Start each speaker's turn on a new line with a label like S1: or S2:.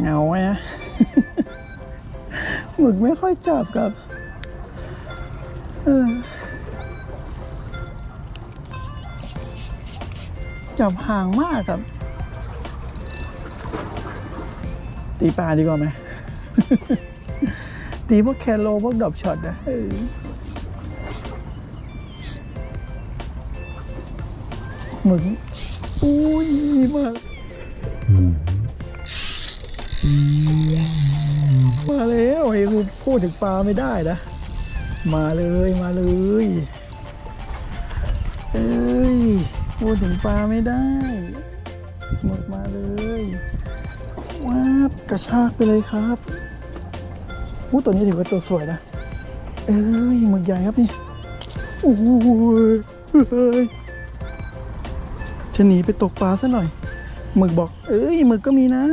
S1: เงาไหมนะหมึกไม่ค่อยจับกับจับห่างมากครับ ตีปลาดีกว่าไหม ตีพวกแคโรพวกดอปช็อตนะเหมึกอุ้ยมาก มาแล้วไอ้กูพูดถึงปลาไม่ได้นะ มาเลยมาเลยเอ้ยพูดถึงปลาไม่ได้ หมดมาเลยว้าบกระชากไปเลยครับอู้ตัวนี้ถือว่าตัวสวยนะ เอ้ยหมึกใหญ่ครับนี่โอ้ยเฮ้ยจะหนีไปตกปลาซะหน่อยหมึกบอก เอ้ยหมึกก็มีนะ